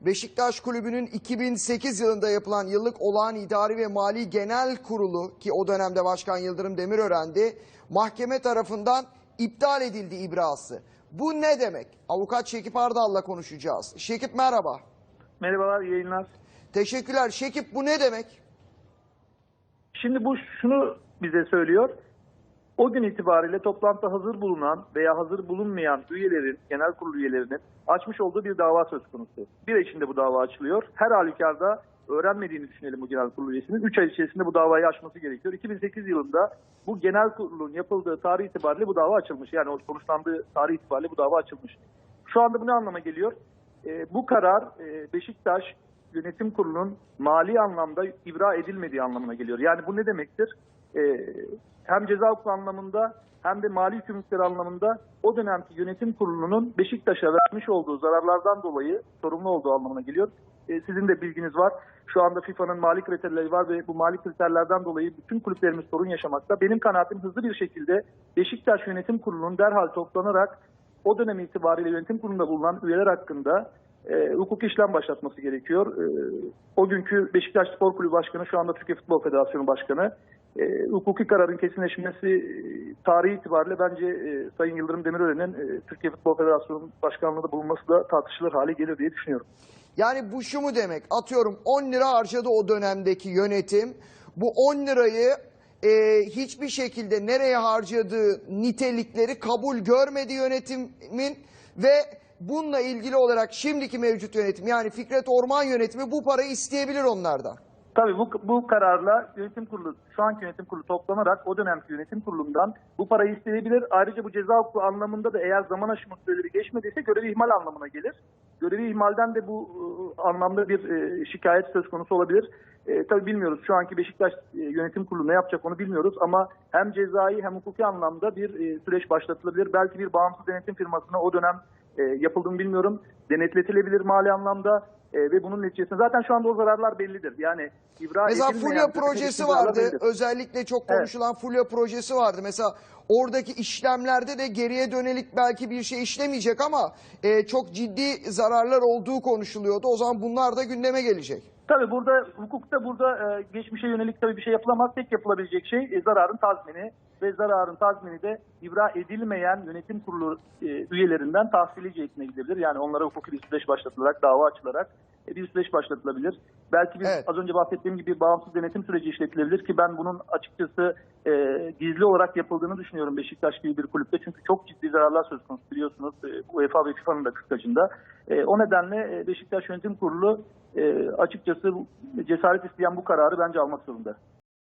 Beşiktaş Kulübü'nün 2008 yılında yapılan yıllık olağan idari ve mali genel kurulu ki o dönemde Başkan Yıldırım Demirören'di mahkeme tarafından iptal edildi ibrası. Bu ne demek? Avukat Şekip Ardal'la konuşacağız. Şekip merhaba. Merhabalar, iyi yayınlar. Teşekkürler. Şekip bu ne demek? Şimdi bu şunu bize söylüyor. O gün itibariyle toplantıda hazır bulunan veya hazır bulunmayan üyelerin, genel kurulu üyelerinin açmış olduğu bir dava söz konusu. Bir ay içinde bu dava açılıyor. Her halükarda öğrenmediğini düşünelim bu genel kurulu üyesinin. 3 ay içerisinde bu davayı açması gerekiyor. 2008 yılında bu genel kurulun yapıldığı tarih itibariyle bu dava açılmış. Yani o sonuçlandığı tarih itibariyle bu dava açılmış. Şu anda bu ne anlama geliyor? Ee, bu karar e, Beşiktaş Yönetim Kurulu'nun mali anlamda ibra edilmediği anlamına geliyor. Yani bu ne demektir? Ee, hem ceza hukuku anlamında hem de mali yükümlülükleri anlamında o dönemki yönetim kurulunun Beşiktaş'a vermiş olduğu zararlardan dolayı sorumlu olduğu anlamına geliyor. Ee, sizin de bilginiz var. Şu anda FIFA'nın mali kriterleri var ve bu mali kriterlerden dolayı bütün kulüplerimiz sorun yaşamakta. Benim kanaatim hızlı bir şekilde Beşiktaş Yönetim Kurulu'nun derhal toplanarak o dönem itibariyle yönetim kurulunda bulunan üyeler hakkında e, hukuk işlem başlatması gerekiyor. E, o günkü Beşiktaş Spor Kulübü Başkanı şu anda Türkiye Futbol Federasyonu Başkanı. E, hukuki kararın kesinleşmesi e, tarihi itibariyle bence e, Sayın Yıldırım Demirören'in e, Türkiye Futbol Federasyonu Başkanlığı'nda bulunması da tartışılır hale gelir diye düşünüyorum. Yani bu şu mu demek? Atıyorum 10 lira harcadı o dönemdeki yönetim. Bu 10 lirayı e, hiçbir şekilde nereye harcadığı nitelikleri kabul görmedi yönetimin ve bununla ilgili olarak şimdiki mevcut yönetim yani Fikret Orman yönetimi bu parayı isteyebilir onlardan. Tabii bu, bu kararla yönetim kurulu, şu anki yönetim kurulu toplanarak o dönemki yönetim kurulundan bu parayı isteyebilir. Ayrıca bu ceza hukuku anlamında da eğer zaman aşımı süreleri geçmediyse görevi ihmal anlamına gelir. Görevi ihmalden de bu e, anlamda bir e, şikayet söz konusu olabilir. E, tabii bilmiyoruz şu anki Beşiktaş e, yönetim kurulu ne yapacak onu bilmiyoruz ama hem cezai hem hukuki anlamda bir e, süreç başlatılabilir. Belki bir bağımsız denetim firmasına o dönem e, yapıldığını bilmiyorum. Denetletilebilir mali anlamda e, ve bunun neticesinde zaten şu anda o zararlar bellidir. Yani ibra Mesela Fulya projesi vardı. bellidir. Özellikle çok Evet. konuşulan Fulya projesi vardı. Mesela oradaki işlemlerde de geriye dönelik belki bir şey işlemeyecek ama e, çok ciddi zararlar olduğu konuşuluyordu. O zaman bunlar da gündeme gelecek. Tabii burada hukukta burada e, geçmişe yönelik tabii bir şey yapılamaz. Tek yapılabilecek şey e, zararın tazmini ve zararın tazmini de ibra edilmeyen yönetim kurulu e, üyelerinden tahsili cihetine gidebilir. Yani onlara hukuki bir süreç başlatılarak, dava açılarak bir süreç başlatılabilir. Belki bir Evet. az önce bahsettiğim gibi bağımsız denetim süreci işletilebilir ki ben bunun açıkçası e, gizli olarak yapıldığını düşünüyorum Beşiktaş gibi bir kulüpte. Çünkü çok ciddi zararlar söz konusu biliyorsunuz e, UEFA ve FIFA'nın da kıskacında. E, o nedenle e, Beşiktaş Yönetim Kurulu e, açıkçası cesaret isteyen bu kararı bence almak zorunda.